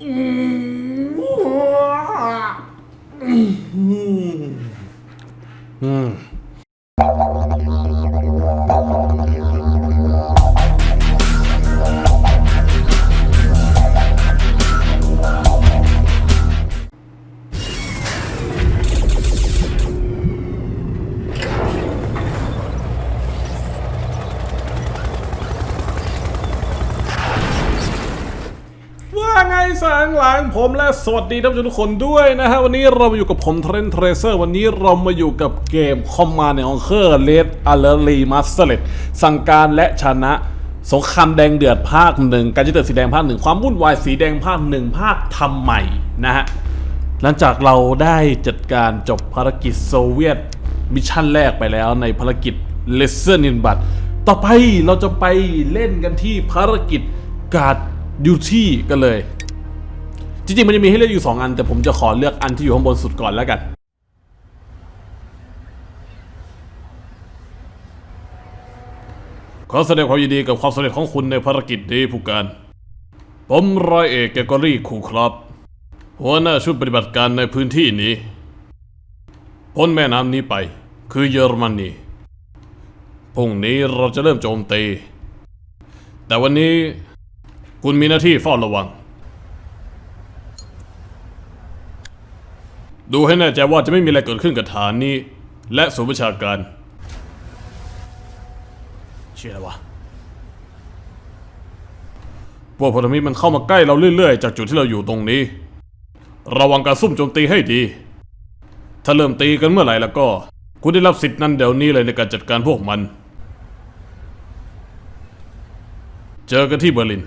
อื งหลังผมและสวัสดีท่านผู้ชมทุกคนด้วยนะฮะ วันนี้เรามาอยู่กับผมเทรนเทรเซอร์วันนี้เรามาอยู่กับเกมคอมมานในองเคอร์เลดอัลเลอรีมาสเตอร์เลสั่งการและชนะสงครามแดงเดือดภาคหนึ่งการจะเดือดสีแดงภาคหนึ่งความวุ่นวายสีแดงภาคหนึ่งภาคทำใหม่นะฮะ หลังจากเราได้จัดการจบภารกิจโซเวียตมิชชั่นแรกไปแล้วในภารกิจ Lesson in b u t ต่อไปเราจะไปเล่นกันที่ภารกิจการดดิวตี้กันเลย จริงๆมันจะมีให้เลือกอยู่ 2 อัน แต่ผมจะขอเลือกอันที่อยู่ข้างบนสุดก่อนแล้วกัน ขอแสดงความยินดีกับความสำเร็จของคุณในภารกิจนี้ผู้การ ผมร้อยเอกเกกอรี่คูครับ หัวหน้าชุดปฏิบัติการในพื้นที่นี้ พ้นแม่น้ำนี้ไป คือเยอรมนี พรุ่งนี้เราจะเริ่มโจมตี แต่วันนี้คุณมีหน้าที่เฝ้าระวัง ดูให้แน่ใจว่าจะไม่มีอะไรเกิดขึ้นกับฐานนี้ และศูนย์ประชาการเชื่อแล้ววะพวกพันธมิตรมันเข้ามาใกล้เราเรื่อยๆ จากจุดที่เราอยู่ตรงนี้ ระวังการซุ่มโจมตีให้ดี ถ้าเริ่มตีกันเมื่อไหร่แล้วก็ คุณได้รับสิทธิ์นั้นเดี๋ยวนี้เลยในการจัดการพวกมัน เจอกันที่เบอร์ลิน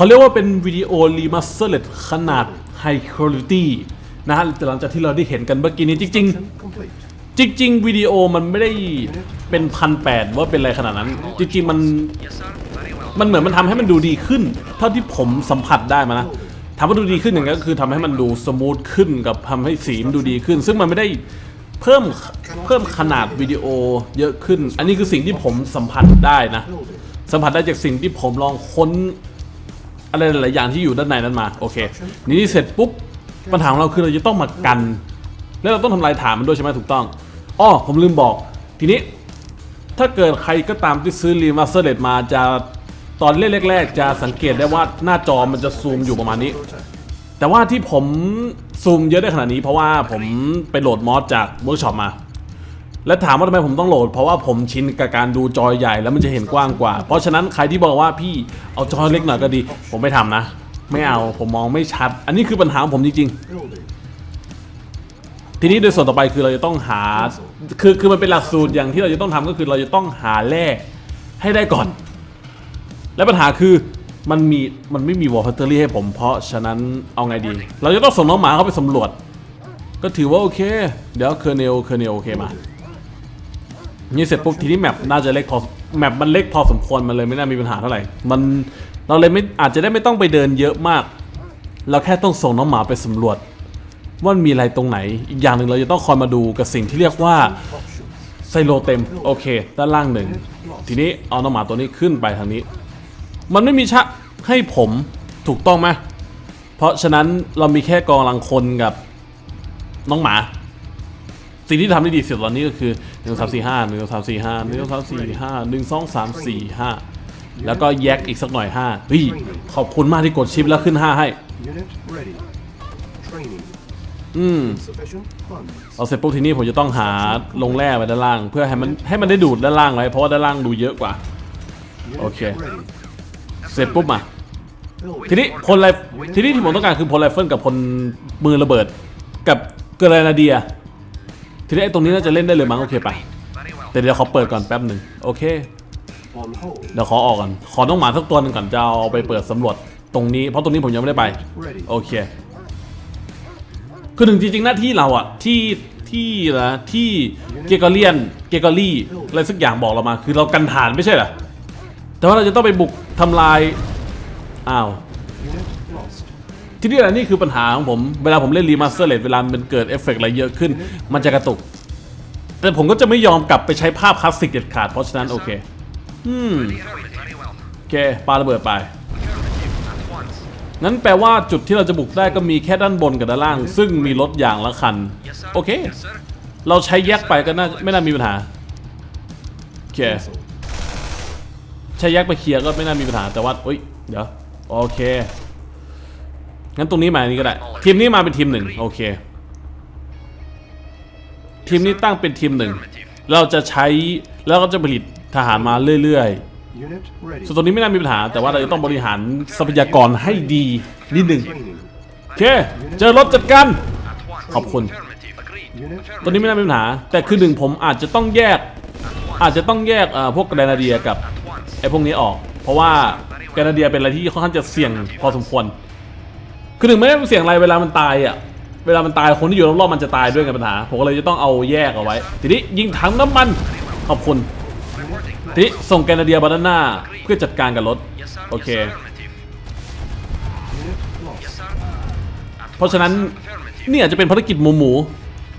เขาเรียกว่าเป็นวิดีโอรีมาสเตอร์เลขนาดไฮคุณ i t y นะฮะหลังจากที่เราได้เห็นกันเมื่อกี้นี้จริง ๆ จริง ๆ วิดีโอมันไม่ได้เป็นพันแปดว่าเป็นอะไรขนาดนั้น จริง ๆ มันมันเหมือนมันทำให้มันดูดีขึ้น เท่าที่ผมสัมผัสได้มานะถามว่าดูดีขึ้นอย่างนั้ก็คือทำให้มันดูสมูทขึ้นกับทำให้สีมันดูดีขึ้น ซึ่งมันไม่ได้เพิ่มเพิ่มขนาดวิดีโอเยอะขึ้น อันนี้คือสิ่งที่ผมสัมผัสได้นะ สัมผัสได้จากสิ่งที่ผมลองค้น อะไรหลายๆอย่างที่อยู่ด้านในนั้นมาโอเคนี่เสร็จปุ๊บปัญหาของเราคือเราจะต้องมากัน แล้วเราต้องทำลายฐานมันด้วยใช่ไหมถูกต้องอ้อผมลืมบอก ทีนี้ ถ้าเกิดใครก็ตามที่ซื้อรีมาสเตอร์เลตมาจะตอนเล่นแรกๆ จะสังเกตได้ว่าหน้าจอมันจะซูมอยู่ประมาณนี้ แต่ว่าที่ผมซูมเยอะได้ขนาดนี้เพราะว่าผมไปโหลดมอสจากเวิร์กช็อปมา และถามว่าทำไมผมต้องโหลด เพราะว่าผมชินกับการดูจอใหญ่แล้วมันจะเห็นกว้างกว่า เพราะฉะนั้นใครที่บอกว่าพี่เอาจอเล็กหน่อยก็ดี ผมไม่ทำนะ ไม่เอาผมมองไม่ชัด อันนี้คือปัญหาของผมจริงๆ ทีนี้โดยส่วนต่อไปคือเราจะต้องหา คือคือมันเป็นหลักสูตรอย่างที่เราจะต้องทำก็คือเราจะต้องหาแร่ให้ได้ก่อน และปัญหาคือมันมีมันไม่มีวอลพัตเตอรี่ให้ผม เพราะฉะนั้นเอาไงดี เราจะต้องส่งน้องหมาเข้าไปสำรวจ ก็ถือว่าโอเค เดี๋ยวเคอร์เนลเคอร์เนลโอเคมา นี่เสร็จปุ๊บทีนี้แมปน่าจะเล็กพอแมปมันเล็กพอสมควรมันเลยไม่น่ามีปัญหาเท่าไหร่ มันเราเลยไม่อาจจะได้ไม่ต้องไปเดินเยอะมาก เราแค่ต้องส่งน้องหมาไปสำรวจ ว่ามันมีอะไรตรงไหน อีกอย่างหนึ่งเราจะต้องคอยมาดูกับสิ่งที่เรียกว่าไซโลเต็มโอเค ด้านล่างหนึ่ง ทีนี้เอาน้องหมาตัวนี้ขึ้นไปทางนี้ มันไม่มีชะให้ผมถูกต้องไหมเพราะฉะนั้นเรามีแค่กองลังคนกับน้องหมา สิ่งที่ทำได้ดีสุดตอนนี้ก็คือ1 3 4 5 1 3 4 5 1 3 4 5 1 2 3 4 5แล้วก็แยกอีกสักหน่อย5เฮ้ยขอบคุณมากที่กดชิปแล้วขึ้น5ให้ Unit ready. Training. อืม Sufficient funds. เอาเสร็จปุ๊บทีนี้ผมจะต้องหาลงแร่ไปด้านล่าง เพื่อให้มันให้มันได้ดูดด้านล่างไว้เพราะว่าด้านล่างดูเยอะกว่า Unit Okay. ready. เสร็จปุ๊บมา Building. ทีนี้พลไรทีนี้ที่ผมต้องการคือพลไรเฟิลกับพลมือระเบิด กับเกรนาเดีย ทีนี้ไอ้ตรงนี้น่าจะเล่นได้เลยมั้งโอเคไปแต่เดี๋ยวขอเปิดก่อนแป๊บหนึ่งโอเคเดี๋ยวขอออกก่อนขอน้องหมาสักตัวหนึ่งก่อนจะเอาไปเปิดสำรวจตรงนี้เพราะตรงนี้ผมยังไม่ได้ไปโอเคคือหนึ่งจริงๆหน้าที่เราอะที่ที่นะที่เกกอเลียนเกกอรี่อะไรสักอย่างบอกเรามา คือเรากันฐานไม่ใช่เหรอแต่ว่าเราจะต้องไปบุกทำลายอ้าว ที่นี่แหละนี่คือปัญหาของผม เวลาผมเล่นรีมาสเตอร์เลดเวลามันเกิดเอฟเฟกต์อะไรเยอะขึ้น มันจะกระตุก แต่ผมก็จะไม่ยอมกลับไปใช้ภาพคลาสสิกเด็ดขาด เพราะฉะนั้นโอเคอืมโอเคปาระเบิดไปงั้นแปลว่าจุดที่เราจะบุกได้ก็มีแค่ด้านบนกับด้านล่าง ซึ่งมีรถอย่างละคัน โอเค เราใช้แยกไปก็น่าไม่น่ามีปัญหาโอเคใช้แยกไปเคลียร์ก็ไม่น่ามีปัญหาแต่ว่าอุ้ยเดี๋ยวโอเค งั้นตรงนี้มาอันนี้ก็ได้ ทีมนี้มาเป็นทีมหนึ่งโอเค ทีมนี้ตั้งเป็นทีมหนึ่งเราจะใช้แล้วก็จะผลิตทหารมาเรื่อย Unit ready. ๆส่วนตรงนี้ไม่น่ามีปัญหา แต่ว่าเราจะต้องบริหารทรัพยากรให้ดีนิดหนึ่ง Training. โอเค เจอรถจัดการ At once. ขอบคุณ Affirmative. Agreed. Unit ตอนนี้ไม่น่ามีปัญหา แต่คือหนึ่งผมอาจจะต้องแยก อาจจะต้องแยกเอ่อพวกแกรนาเดียกับ At once. ไอ้พวกนี้ออก เพราะว่าแกรนาเดียเป็นอะไรที่ค่อนข้างจะเสี่ยงพอสมควร คือหนึ่งไม่ได้เสียงอะไรเวลามันตายอะ เวลามันตายคนที่อยู่รอบๆมันจะตายด้วยกันปัญหา ผมก็เลยจะต้องเอาแยกเอาไว้ ทีนี้ยิงถังน้ำมัน ขอบคุณ ทีนี้ส่งแกนาเดียบานาน่าเพื่อจัดการกับรถ โอเค เพราะฉะนั้นนี่อาจจะเป็นภารกิจหมูหมู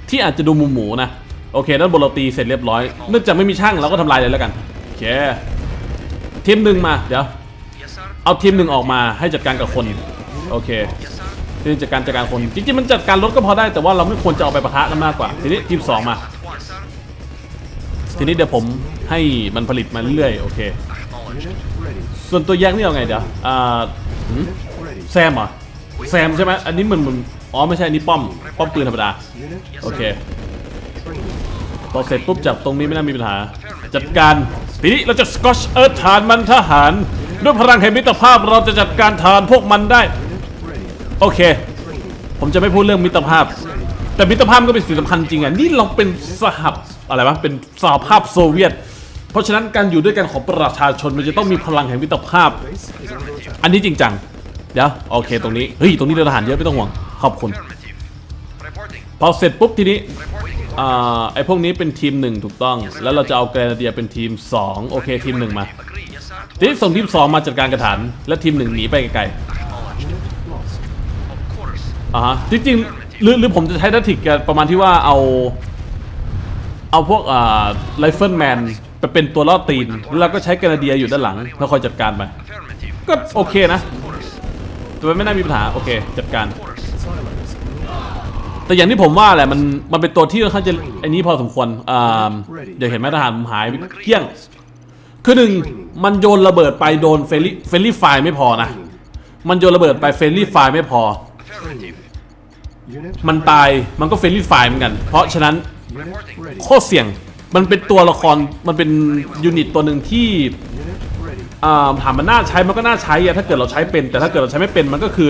ที่อาจจะดูหมูหมูนะ โอเค ด้านบนเราตีเสร็จเรียบร้อย เนื่องจากไม่มีช่างเราก็ทำลายเลยแล้วกัน โอเค ทีมหนึ่งมา เดี๋ยว เอาทีมหนึ่งออกมาให้จัดการกับคน โอเค Yes, sir. ทีมจัดการจัดการคนจริงๆมันจัดการรถก็พอได้แต่ว่าเราไม่ควรจะเอาไปปะทะกันมากกว่า ทีนี้ทีมสองมา ทีนี้เดี๋ยวผมให้มันผลิตมาเรื่อยๆโอเค ส่วนตัวแยกนี่เอาไงเดี๋ยวอ่าแซมเหรอแซมใช่ไหมอันนี้มันมันอ๋อไม่ใช่อันนี้ป้อมป้อมปืนธรรมดาโอเคพอเสร็จปุ๊บจับตรงนี้ไม่น่ามีปัญหา จัดการทีนี้เราจะสกอชเอิร์ธฐานมันทหาร ด้วยพลังแห่งมิตรภาพเราจะจัดการฐานพวกมันได้ โอเค ผมจะไม่พูดเรื่องมิตรภาพ แต่มิตรภาพก็เป็นสิ่งสำคัญจริงอะ นี่เราเป็นสหบอะไรวะ เป็นสหภาพโซเวียต เพราะฉะนั้นการอยู่ด้วยกันของประชาชนมันจะต้องมีพลังแห่งมิตรภาพ อันนี้จริงจัง เดี๋ยวโอเคตรงนี้ เฮ้ย ตรงนี้เรือทหารเยอะไม่ต้องห่วง ขอบคุณ พอเสร็จปุ๊บทีนี้อ่าไอพวกนี้เป็นทีมหนึ่งถูกต้อง แล้วเราจะเอาแกรนาเดียเป็นทีมสองโอเคทีมหนึ่งมาทีนี้ส่งทีมสองมาจัดการกระฐานและทีมหนึ่งหนีไปไกล อ่าฮะจริงๆหรือหรือผมจะใช้ดัตติกกันประมาณที่ว่าเอา เอาพวกอ่าไรเฟิลแมนไปเป็นตัวล่อตีน แล้วก็ใช้กรนาเดียอยู่ด้านหลัง แล้วคอยจัดการไป ก็โอเคนะแต่มันไม่น่ามีปัญหา โอเค จัดการ แต่อย่างที่ผมว่าแหละมันมันเป็นตัวที่ค่อนข้างจะไอ้นี้พอสมควรอ่าเดี๋ยวเห็นไหมทหารผมหายเกลี้ยง คือหนึ่งมันโยนระเบิดไปโดนเฟลลี่เฟลลี่ไฟไม่พอนะ มันโยนระเบิดไปเฟลลี่ไฟไม่พอ มันตายมันก็เฟลลี่ไฟเหมือนกัน เพราะฉะนั้นโคตรเสี่ยงมันเป็นตัวละครมันเป็นยูนิตตัวหนึ่งที่ถามมันน่าใช้มันก็น่าใช้อะถ้าเกิดเราใช้เป็น แต่ถ้าเกิดเราใช้ไม่เป็นมันก็คือ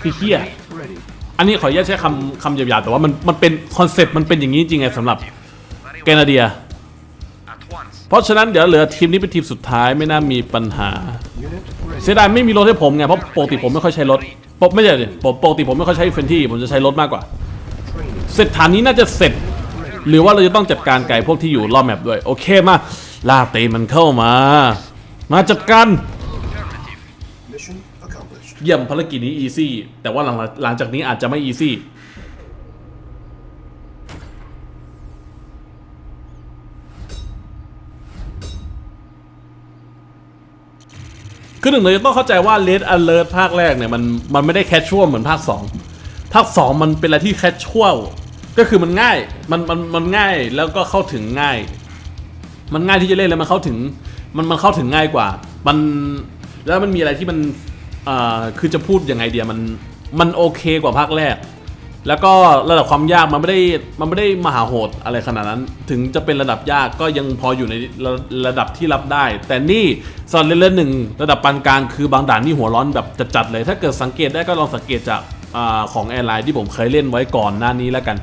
คือเฮี้ยอันนี้ขออนุญาตใช้คำคำหยาบๆแต่ว่ามันมันเป็นคอนเซ็ปต์มันเป็นอย่างนี้จริงไงสำหรับแกนาเดีย เพราะฉะนั้นเดี๋ยวเหลือทีมนี้เป็นทีมสุดท้ายไม่น่ามีปัญหา เสียดายไม่มีรถให้ผมไงเพราะปกติผมไม่ค่อยใช้รถปกไม่ใช่ดิผมปกติผมไม่ค่อยใช้เฟนที่ผมจะใช้รถมากกว่า เสร็จฐานนี้น่าจะเสร็จ หรือว่าเราจะต้องจัดการไก่พวกที่อยู่รอบแมปด้วย โอเคมาลาเตมันเข้ามา มาจัดการเยี่ยมภารกิจนี้อีซี่แต่ว่าหลังหลังจากนี้อาจจะไม่อีซี่ คือหนึ่งเลยต้องเข้าใจว่า Red Alert ภาคแรกเนี่ยมันมันไม่ได้แคชชวลเหมือนภาค 2 ภาค 2 มันเป็นอะไรที่แคชชวลก็คือมันง่ายมันมันมันง่ายแล้วก็เข้าถึงง่าย มันง่ายที่จะเล่นแล้วมันเข้าถึงมันมันเข้าถึงง่ายกว่า มันแล้วมันมีอะไรที่มันอ่าคือจะพูดยังไงเดียมันมันโอเคกว่าภาคแรก แล้วก็ระดับความยากมันไม่ได้มันไม่ได้มหาโหดอะไรขนาดนั้น ถึงจะเป็นระดับยากก็ยังพออยู่ในระระดับที่รับได้ แต่นี่สอนเล่นๆหนึ่งระดับปานกลางคือบางด่านนี่หัวร้อนแบบจัดๆเลย ถ้าเกิดสังเกตได้ก็ลองสังเกตจากอของแอร์ไลน์ที่ผมเคยเล่นไว้ก่อนหน้านี้แล้วกัน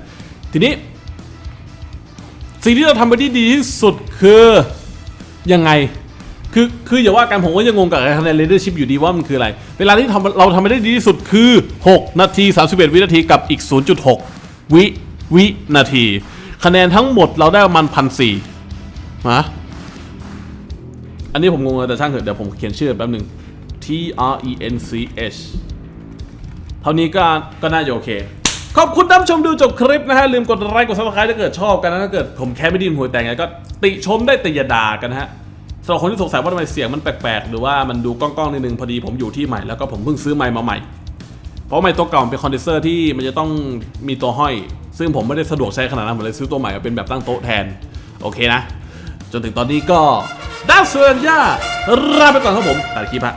ทีนี้ สิ่งที่เราทำไปที่ดีที่สุดคือยังไง คือคืออย่าว่ากันผมก็ยังงงกับคะแนน leadership อยู่ดีว่ามันคืออะไร เวลาที่ทำเราทำไปได้ดีที่สุดคือ 6 นาที 31 วินาทีกับอีก 0.6 วิวินาที คะแนนทั้งหมดเราได้ประมาณพันสี่ฮะอันนี้ผมงงเลยแต่ช่างเถอะเดี๋ยวผมเขียนชื่อแป๊บหนึ่ง T R E N C H เท่านี้ก็ก็น่าจะโอเคขอบคุณท่านผู้ชมดูจบคลิปนะฮะ ลืมกดไลค์กดซับสไครต์ถ้าเกิดชอบกันนะถ้าเกิดผมแค่ไม่ไดีนหัวแต่งไงก็ติชมได้แต่อย่าด่ากันฮะ สำหรับคนที่สงสัยว่าทำไมเสียงมันแปลกๆ หรือว่ามันดูก้องๆนิดนึงพอดีผมอยู่ที่ใหม่แล้วก็ผมเพิ่งซื้อไมค์มาใหม่ เพราะไมค์ตัวเก่าเป็นคอนเดนเซอร์ที่มันจะต้องมีตัวห้อย ซึ่งผมไม่ได้สะดวกใช้ขนาดนั้นผมเลยซื้อตัวใหม่มาเป็นแบบตั้งโต๊ะแทน โอเคนะ จนถึงตอนนี้ก็ดาวเซอร์ย่าลาไปก่อนครับผมตัดคลิปฮะ